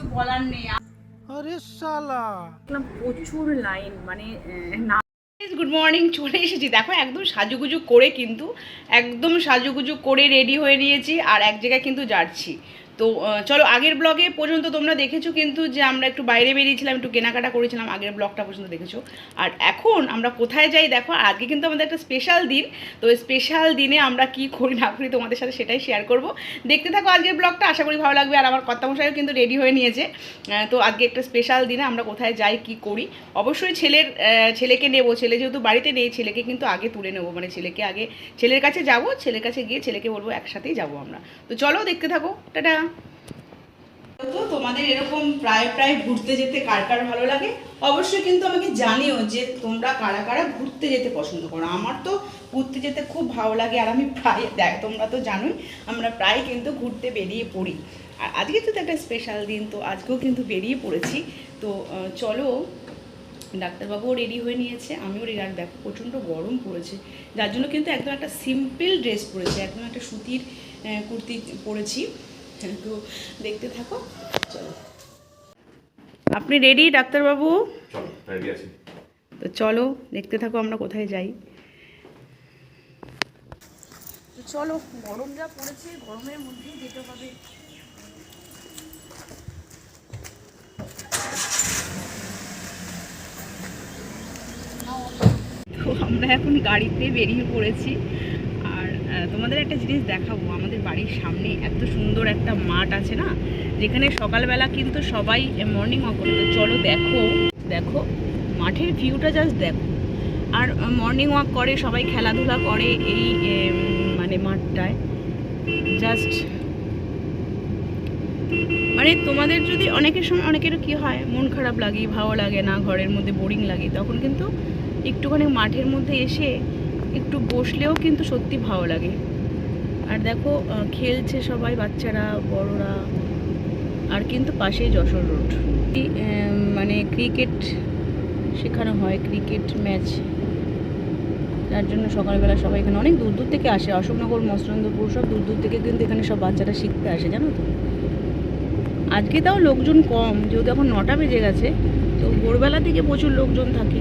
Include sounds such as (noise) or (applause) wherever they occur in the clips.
কিছু বলার নেই। আরে শালা। প্রচুর লাইন মানে না গুড মর্নিং চলে এসেছি। দেখো একদম সাজুগুজু করে কিন্তু একদম সাজুগুজু করে রেডি হয়ে নিয়েছি আর এক জায়গায় কিন্তু যাচ্ছি। তো চলো আগের ব্লগে পর্যন্ত তোমরা দেখেছ কিন্তু যে আমরা একটু বাইরে বেরিয়েছিলাম, একটু কেনাকাটা করেছিলাম, আগের ব্লগটা পর্যন্ত দেখেছ। আর এখন আমরা কোথায় যাই দেখো, আজকে কিন্তু আমাদের একটা স্পেশাল দিন, তো স্পেশাল দিনে আমরা কি করি না করি তোমাদের সাথে সেটাই শেয়ার করব। দেখতে থাকো আজকের ব্লগটা আশা করি ভালো লাগবে। আর আমার কর্তামশাইও কিন্তু রেডি হয়ে নিয়েছে। তো আজকে একটা স্পেশাল দিনে আমরা কোথায় যাই, কি করি, অবশ্যই ছেলের ছেলেকে নেব। ছেলে যেহেতু বাড়িতে নেই, ছেলেকে কিন্তু আগে তুলে নেব। মানে ছেলেকে আগে, ছেলের কাছে যাব, ছেলের কাছে গিয়ে ছেলেকে বলব, একসাথেই যাব আমরা। তো চলো দেখতে থাকো, টাটা। তো তোমাদের এরকম প্রায় প্রায় ঘুরতে যেতে কার কার ভালো লাগে? অবশ্যই কিন্তু আমাকে জানিও যে তোমরা কারা কারা ঘুরতে যেতে পছন্দ করো। আমার তো ঘুরতে যেতে খুব ভালো লাগে আর আমি প্রায়, দেখ তোমরা তো জানোই, আমরা প্রায় কিন্তু ঘুরতে বেরিয়ে পড়ি। আর আজকে তো একটা স্পেশাল দিন, তো আজকেও কিন্তু বেরিয়ে পড়েছি। তো চলো ডাক্তারবাবুও রেডি হয়ে নিয়েছে, আমিও রেডি আর দেখো প্রচণ্ড গরম পড়েছে। যার জন্য কিন্তু একদম একটা সিম্পল ড্রেস পরেছি, একদম একটা সুতির কুর্তি পরেছি। তো দেখতে থাকো। চলো। আপনি রেডি ডাক্তারবাবু? তো চলো দেখতে থাকো আমরা কোথায় যাই। তো চলো গরম যা পড়েছে গরমের মধ্যেই যেতে হবে। তো আমরা এখন গাড়িতে বেরিয়ে পড়েছি। তোমাদের একটা জিনিস দেখাবো, আমাদের বাড়ির সামনে এত সুন্দর একটা মাঠ আছে না, যেখানে সকালবেলা কিন্তু সবাই মর্নিং ওয়াক করে। তো চলো দেখো দেখো, মাঠের ভিউটা জাস্ট দেখো। আর মর্নিং ওয়াক করে, সবাই খেলাধুলা করে এই মানে মাঠটায়। জাস্ট মানে তোমাদের যদি অনেকের সময় অনেকের কি হয়, মন খারাপ লাগে, ভালো লাগে না, ঘরের মধ্যে বোরিং লাগে, তখন কিন্তু একটুখানি মাঠের মধ্যে এসে একটু বসলেও কিন্তু সত্যি ভালো লাগে। আর দেখো খেলছে সবাই, বাচ্চারা, বড়রা, আর কিন্তু পাশেই যশোর রোড। মানে ক্রিকেট শেখানো হয়, ক্রিকেট ম্যাচ। তার জন্য সকালবেলা সবাই এখানে অনেক দূর দূর থেকে আসে। অশোকনগর মসলন্দপুর সব দূর দূর থেকে কিন্তু এখানে সব বাচ্চারা শিখতে আসে, জানো তো? আজকে তাও লোকজন কম, যেহেতু এখন নটা বেজে গেছে, তো ভোরবেলা থেকে প্রচুর লোকজন থাকে।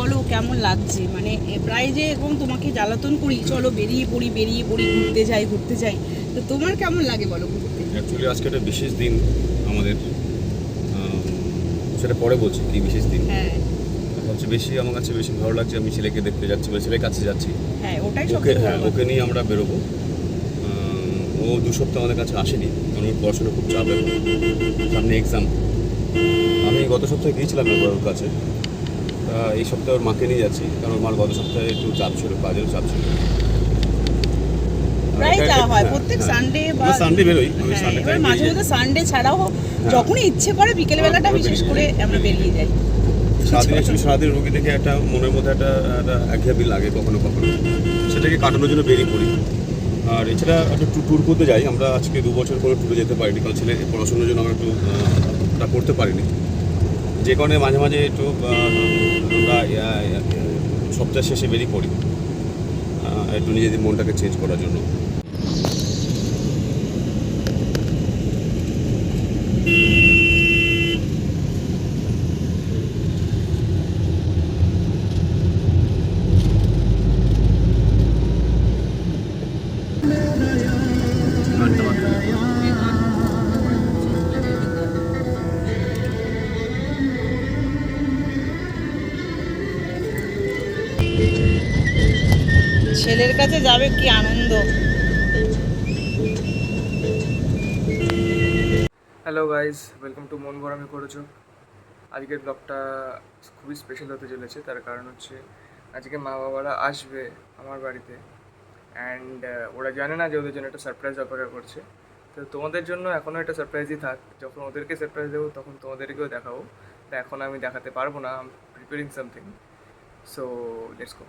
বলো কেমন লাগছে? মানে প্রায় যে এখন তোমাকে জ্বালাতন করি চলো বেরিয়ে পড়ি বেরিয়ে পড়ি ঘুরতে যাই ঘুরতে যাই। তো তোমার কেমন লাগে বলো ঘুরতে? অ্যাকচুয়ালি আজকে একটা বিশেষ দিন আমাদের সেটা পরে বলছি কি বিশেষ দিন? হ্যাঁ। সবচেয়ে বেশি আমার কাছে বেশি ভালো লাগছে আমি ছেলেকে দেখতে যাচ্ছি বা ছেলের কাছে যাচ্ছি। হ্যাঁ ওটাই ওকে হ্যাঁ ওকে নিয়ে আমরা বেরোবো। ও দু সপ্তাহ আমাদের কাছে আসেনি কারণ ওর পড়াশোনা খুব চাপ এখন। সামনে এক্সাম আমি গত সপ্তাহে গিয়েছিলাম একবার ওর কাছে। এই সপ্তাহে ওর মাকে নিয়ে যাচ্ছি কারণ মার গত সপ্তাহে একটু চাপ ছিল কাজেরও চাপ ছিল। আর প্রায় যাওয়া হয় হ্যাঁ, প্রত্যেক হ্যাঁ। সানডে বা আমরা সানডে বেরোই হ্যাঁ, এবার মাঝে মধ্যে সানডে ছাড়াও যখনই ইচ্ছে করে বিকেল বেলাটা বিশেষ করে আমরা বেরিয়ে যাই। সারাদিন অ্যাকচুয়ালি সারাদিন রুগী দেখে একটা মনের মধ্যে একটা একটা একঘেয়েমি লাগে কখনো কখনো। সেটাকে কাটানোর জন্য বেরিয়ে পড়ি। আর এছাড়া একটা ট্যুর করতে যাই আমরা আজকে দু বছর কোনো ট্যুরে যেতে পারিনি কারণ ছেলে পড়াশোনার জন্য আমরা একটু করতে পারিনি। যে কারণে মাঝে মাঝে একটু সপ্তাহ শেষে বেরিয়ে পড়ি। একটু নিজেদের মনটাকে চেঞ্জ করার জন্য। ছেলের কাছে যাবে কি আনন্দ? হ্যালো গাইজ ওয়েলকাম টু মন গরমে করেছ। আজকের ব্লগটা খুবই স্পেশাল হতে চলেছে, তার কারণ হচ্ছে আজকে মা বাবারা আসবে আমার বাড়িতে। অ্যান্ড ওরা জানে না যে ওদের জন্য একটা সারপ্রাইজ অপেক্ষা করছে। তো তোমাদের জন্য এখনও একটা সারপ্রাইজই থাক। যখন ওদেরকে সারপ্রাইজ দেবো, তখন তোমাদেরকেও দেখাবো। তো এখন আমি দেখাতে পারব না I'm preparing something so let's go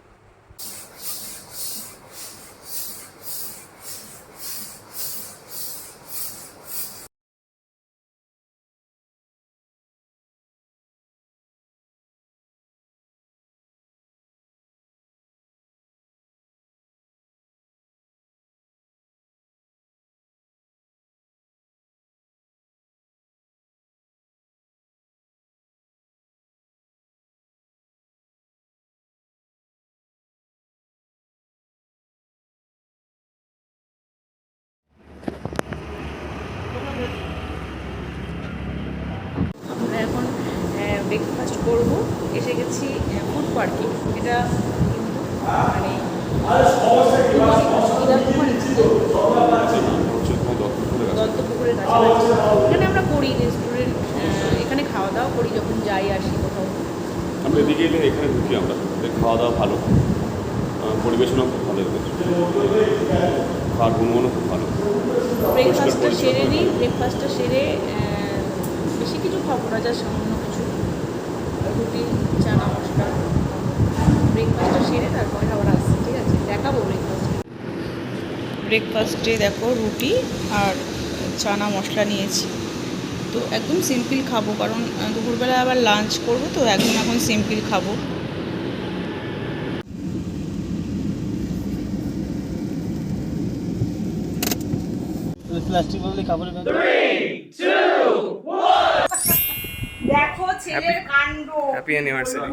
যখন যাই আসি কোথাও। আমরা এদিকে এলে এখানে ঢুকি আমরা। খাওয়া দাওয়া ভালো। পরিবেশনাও খুব ভালো খাওয়ার গুণমানও খুব ভালো। ব্রেকফাস্টটা সেরে নিই। ব্রেকফাস্টটা সেরে বেশি কিছু খাব না যা সামান্য কিছু। রুটি চানা মশলা ব্রেকফাস্টটা সেরে তারপরে আবার আসছি ঠিক আছে? দেখাবো ব্রেকফাস্ট ব্রেকফাস্টে দেখো রুটি আর চানা মশলা নিয়েছি। তো একদম সিম্পল খাব কারণ দুপুরবেলা আবার লাঞ্চ করব তো একদম এখন সিম্পল খাব। প্লাস্টিক বদলে কাপড়ের ব্যাগ দেখো ছেলের কাণ্ড। Happy anniversary.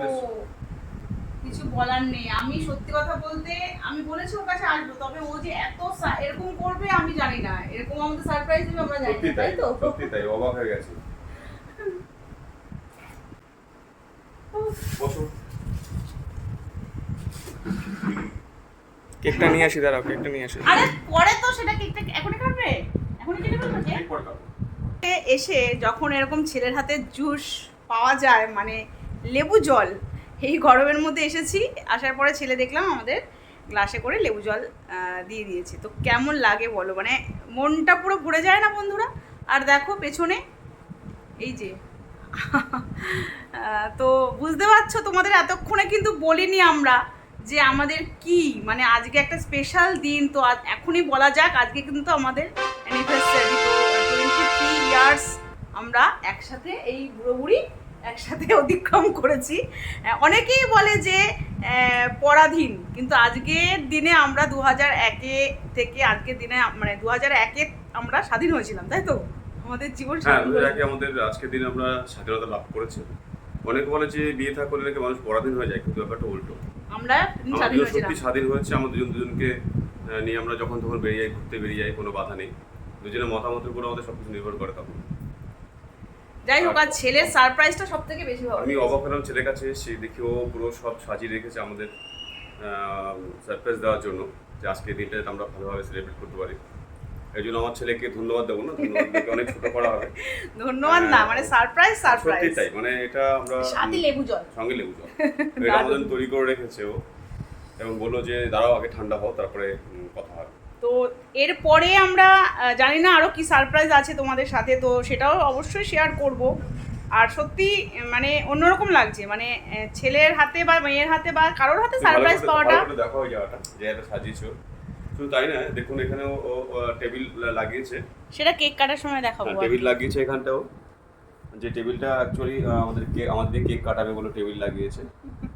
কিছু বলার নেই। আমি সত্যি কথা বলতে আমি বলেছি ওর কাছে আসব তবে ও যে এত সা- এরকম করবে আমি জানি না। এরকম আমাদের সারপ্রাইজ দেবে আমরা জানি না, তাই তো? সত্যি তাই অবাক হয়ে গেছে। বসো। কেকটা নিয়ে আসি দাঁড়াও কেকটা নিয়ে আসি। আরে পরে তো সেটা কেকটা এখনই কাটবে এখনই কেটে ফেলবে খাব। এসে যখন এরকম ছেলের হাতে জুস পাওয়া যায় মানে লেবু জল এই গরমের মধ্যে এসেছি, আসার পরে ছেলে দেখলাম আমাদের গ্লাসে করে লেবু জল দিয়ে দিয়েছে। তো কেমন লাগে বলো? মানে মনটা পুরো ভরে যায় না বন্ধুরা? আর দেখো পেছনে, এই যে তো বুঝতে পারছ তোমাদের এতক্ষণে কিন্তু বলিনি আমরা যে আমাদের কি? মানে আজকে একটা স্পেশাল দিন, তো এখনই বলা যাক, আজকে কিন্তু আমাদের অ্যানিভার্সারি তো টোয়েন্টি থ্রি ইয়ার্স আমরা একসাথে এই বুড়ো বুড়ি একসাথে অতিক্রম করেছি। অনেকেই বলে যে পরাধীন কিন্তু আজকের দিনে আমরা দু হাজার একে থেকে আজকের দিনে মানে দু হাজার একে আমরা স্বাধীন হয়েছিলাম তাই তো? আমাদের জীবন হ্যাঁ আমাদের আজকের দিনে আমরা স্বাধীনতা লাভ করেছি। অনেকে বলে যে বিয়ে থা করলে নাকি মানুষ পরাধীন হয়ে যায় কিন্তু ব্যাপারটা উল্টো। আমরা সত্যি স্বাধীন হয়েছে আমাদের দুজন দুজনকে নিয়ে আমরা যখন তখন বেরিয়ে যাই ঘুরতে বেরিয়ে যাই কোনো বাধা নেই। দুজনের মতামতের উপর আমাদের সবকিছু নির্ভর করে তখন। যাই হোক আর ছেলের সারপ্রাইজটা সব থেকে বেশি ভালো আমি অবাক হলাম ছেলের কাছে এসে দেখি ও পুরো সব সাজিয়ে রেখেছে আমাদের সারপ্রাইজ দেওয়ার জন্য যে আজকে দিনটা যাতে আমরা ভালোভাবে সেলিব্রেট করতে পারি। এই জন্য আমার ছেলেকে ধন্যবাদ দেবো না ধন্যবাদ অনেক ছোট করা হবে। (laughs) ধন্যবাদ না মানে সারপ্রাইজ সত্যি সারপ্রাইজ তাই মানে এটা আমরা সাথে লেবু জল। সঙ্গে লেবু জল। (laughs) এটা আমাদের তৈরি করে রেখেছে ও। এবং বলল যে দাঁড়াও আগে ঠান্ডা হও তারপরে কথা হবে। তো এরপরে আমরা জানি না আরও কি সারপ্রাইজ আছে তোমাদের সাথে তো সেটাও অবশ্যই শেয়ার করব। আর সত্যি মানে অন্যরকম লাগছে মানে ছেলের হাতে বা মেয়ের হাতে বা কারোর হাতে সারপ্রাইজ পাওয়াটা দেখো ওই জায়গাটা যে এটা সাজিয়েছো। শুধু তাই না দেখুন এখানে ও টেবিল লাগিয়েছে। সেটা কেক কাটার সময় দেখাবো টেবিল লাগিয়েছে এখানটাও। যে টেবিলটা অ্যাকচুয়ালি আমাদের কেক আমাদের কেক কাটাবে বলে টেবিল লাগিয়েছে।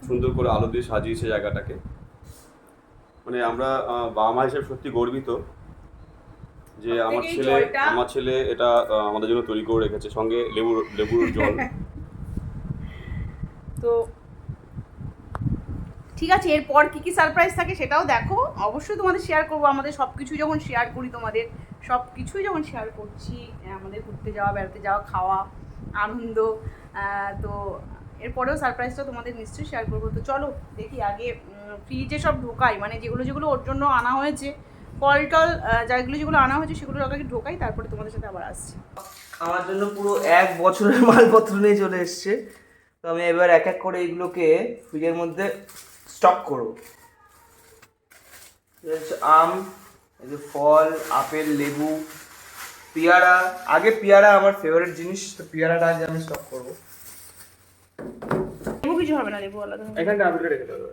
সুন্দর করে আলো দিয়ে সাজিয়েছে জায়গাটাকে। মানে আমরা বাবা মা হিসেবে সত্যি গর্বিত যে আমার ছেলে আমার ছেলে এটা আমাদের জন্য তৈরি করে রেখেছে সঙ্গে লেবুর লেবুর জল। (laughs) তো ঠিক আছে এরপর কি কি সারপ্রাইজ থাকে সেটাও দেখো। অবশ্যই তোমাদের শেয়ার করব আমাদের সব কিছু যখন শেয়ার করি তোমাদের সব কিছুই যখন শেয়ার করছি আমাদের ঘুরতে যাওয়া বেড়াতে যাওয়া খাওয়া আনন্দ তো এরপরেও সারপ্রাইজটা তোমাদের নিশ্চয়ই শেয়ার করব। তো চলো দেখি আগে ফ্রিজে সব ঢোকাই মানে যেগুলো যেগুলো ওর জন্য আনা হয়েছে ফল টল যেগুলো যেগুলো আনা হয়েছে সেগুলো আগে ঢোকাই তারপরে তোমাদের সাথে আবার আসছি। খাওয়ার জন্য পুরো এক বছরের মালপত্র নিয়ে চলে এসছে। তো আমি এবার এক এক করে এগুলোকে ফ্রিজের মধ্যে স্টক করব। আম এই যে ফল আপেল লেবু পেয়ারা। আগে পেয়ারা আমার ফেভারিট জিনিস তো পেয়ারাটা আজ আমি স্টক করব। লেবু কিছু হবে না লেবু আলাদা। এখানটা আপেলটা রেখে দেবো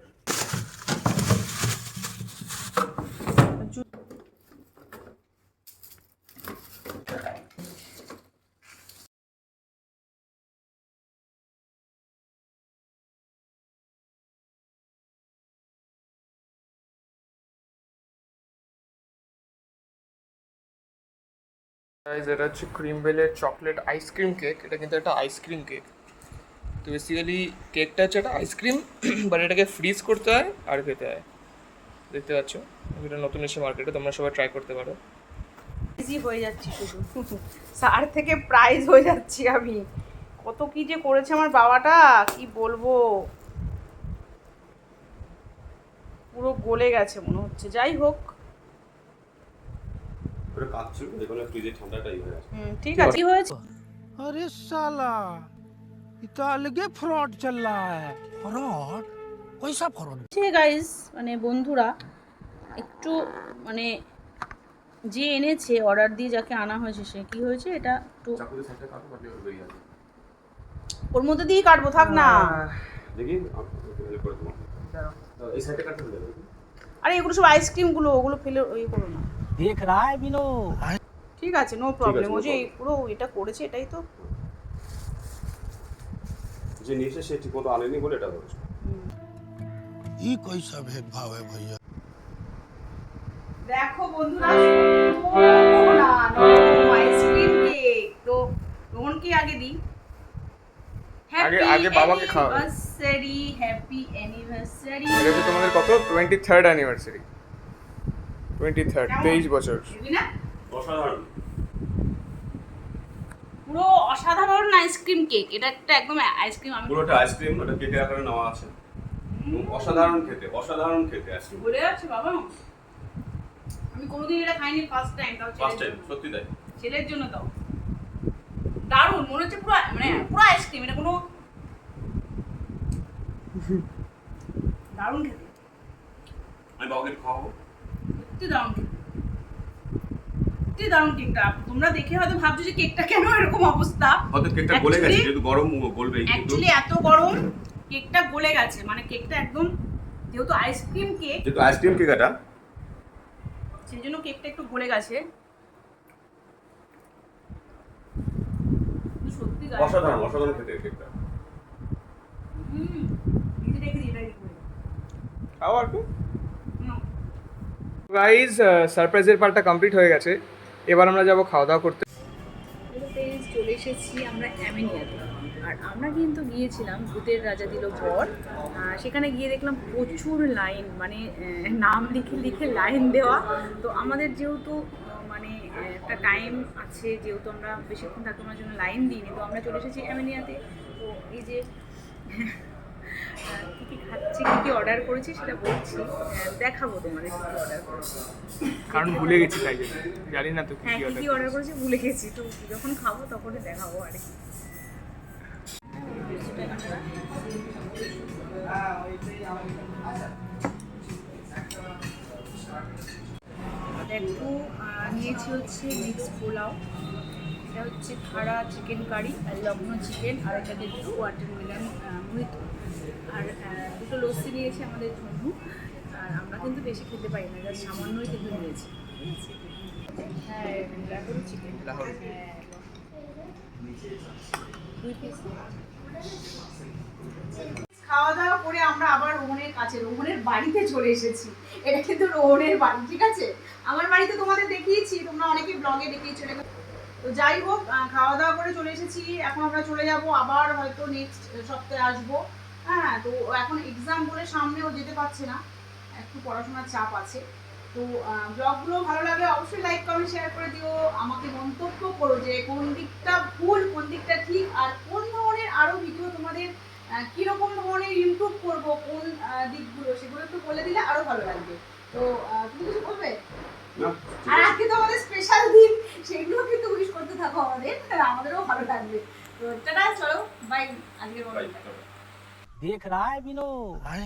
Guys, এটা হচ্ছে ক্রিম বেলের চকলেট আইসক্রিম কেক এটা কিন্তু একটা আইসক্রিম কেক তো বেসিক্যালি কেকটা হচ্ছে একটা আইসক্রিম বাট (clears throat) এটাকে ফ্রিজ করতে হয় আর খেতে হয়। দেখতে পাচ্ছ? এটা নতুন এসে মার্কেটে তোমরা সবাই ট্রাই করতে পারো। ইজি হয়ে যাচ্ছি শুধু। সার থেকে প্রাইজ হয়ে যাচ্ছি আমি। কত কি যে করেছে আমার বাবাটা কি বলব? পুরো গলে গেছে মনে হচ্ছে। যাই হোক ওটা কাঁদছিল দেখুন ফ্রিজে ঠান্ডাটা ইয়ে হয়ে আছে হুম, ঠিক আছে কি হয়েছে अरे साला ये तो अलगे फ्रॉड चल रहा है फ्रॉड कैसा फ्रॉड ঠিক গাইস মানে বন্ধুরা একটু মানে যে এনেছে অর্ডার দিয়ে যাকে আনা হয়েছে সে কি হয়েছে এটা একটু চাকুতে সাইডটা কাটো বাকি ওর বেরিয়ে আছে ওর মধ্যে দিয়েই কাটবো থাক না দেখি হেল্প করে তোমার তো এই সাইডটা কাটতে হবে আরে এগুলো সব আইসক্রিমগুলো ওগুলো ফেলে ইয়ে করো না देख रहा है बिनो ঠিক আছে নো প্রবলেম no ও যে এই problem. পুরো এটা করেছে এটাই তো যে নিয়েছে সে ঠিক মতো আনেনি বলে এটা হয়েছে ये कैसा भेदभाव है भैया দেখো বন্ধুরা না আইসক্রিম কেক তো রোহনকে আগে দিই আগে- আগে বাবাকে খাওয়াও। অ্যানিভার্সারি হ্যাপি অ্যানিভার্সারি এটা হচ্ছে তোমাদের কত twenty third anniversary twenty third? তেইশ বছর। অসাধারণ। পুরো অসাধারণ আইসক্রিম কেক এটা একটা একদম আইসক্রিম আমি পুরোটা আইসক্রিম ওটা কেকের আকারে নেওয়া আছে। অসাধারণ খেতে অসাধারণ খেতে আইসক্রিম বলে যাচ্ছে বাবা। আমি কোনোদিন এটা খাইনি ফার্স্ট টাইম তাও ফার্স্ট টাইম সত্যি তাই। ছেলের জন্য তাও। দারুণ মনে হচ্ছে পুরো মানে পুরো আইসক্রিম এটা কোনো দারুণ খেতে। আমি বাবাকে খাওয়াবো। সত্যি দারুণ খেতে সত্যি দারুণ কেকটা তোমরা দেখে হয়তো ভাবছ যে কেকটা কেন এরকম অবস্থা? হয়তো কেকটা গলে গেছে যেহেতু গরম গলবে অ্যাকচুয়ালি এত গরম কেকটা গলে গেছে। মানে কেকটা একদম যেহেতু আইসক্রিম কেক যেহেতু আইসক্রিম কেক এটা। সেই জন্য কেকটা একটু গলে গেছে। সত্যি অসাধারণ অসাধারণ খেতে কেকটা হুম, নিজে রেখে দিই, এটা রেখে দিই। খাও আর কি নাও। গাইজ সারপ্রাইজের পার্টটা কমপ্লিট হয়ে গেছে। এবার আমরা যাব খাওয়া দাওয়া করতে চলে এসেছি আমরা অ্যামিনিয়াতে আর আমরা কিন্তু গিয়েছিলাম ভূতের রাজা দিল বর সেখানে গিয়ে দেখলাম প্রচুর লাইন মানে নাম লিখে লিখে লাইন দেওয়া। তো আমাদের যেহেতু মানে একটা টাইম আছে, যেহেতু আমরা বেশিক্ষণ থাকতে আমার জন্য লাইন দিইনি। তো আমরা চলে এসেছি অ্যামিনিয়াতে তো এই যে কী কী খাচ্ছি কী কী অর্ডার করেছি সেটা বলছি। আহ, দেখাবো তোমাদের কী কী অর্ডার করেছি। কারণ ভুলে গেছি তাই জন্য। জানি না তো কি হ্যাঁ কি অর্ডার করেছি। ভুলে গেছি। তো যখন খাব তখনই দেখাবো আর কি। একটু নিয়েছি হচ্ছে মিক্স পোলাও। এটা হচ্ছে খাড়া চিকেন কারি আর লগ্নো চিকেন আর এটা দেখছি ওয়াটার মিলান মৃত আর দুটো লস্যি নিয়েছি আমাদের জন্য আর আমরা কিন্তু বেশি খেতে পারি না জাস্ট সামান্যই কিন্তু নিয়েছি। হ্যাঁ লাহোরি চিকেন। হ্যাঁ দুই পিস খাওয়া দাওয়া করে আমরা আবার রোহনের কাছে রোহনের বাড়িতে চলে এসেছি। এটা কিন্তু রোহনের বাড়ি ঠিক আছে? আমার বাড়িতে তোমাদের দেখিয়েছি তোমরা অনেকে ব্লগে দেখিয়েছো এটা তো যাই হোক খাওয়া দাওয়া করে চলে এসেছি। এখন আমরা চলে যাব আবার হয়তো নেক্সট সপ্তাহে আসব। হ্যাঁ তো এখন এক্সাম বলে সামনেও যেতে পারছে না। একটু পড়াশোনার চাপ আছে। তো ব্লগগুলো ভালো লাগলে অবশ্যই লাইক কমেন্ট শেয়ার করে দিও। আমাকে মন্তব্য করো যে কোন দিকটা ভুল কোন দিকটা ঠিক আর কোন ধরনের আরও ভিডিও তোমাদের কীরকম ধরনের ইমপ্রুভ করব কোন দিকগুলো সেগুলো একটু বলে দিলে আরও ভালো লাগবে। তো তুমি কিছু বলবে? আর আজকে তো আমাদের স্পেশাল দিন। সেগুলো কিন্তু উইশ করতে থাকো আমাদের আমাদেরও ভালো লাগবে। তো টাটা চলো বাই আজকের মতো দেখ রায় বিনো আরে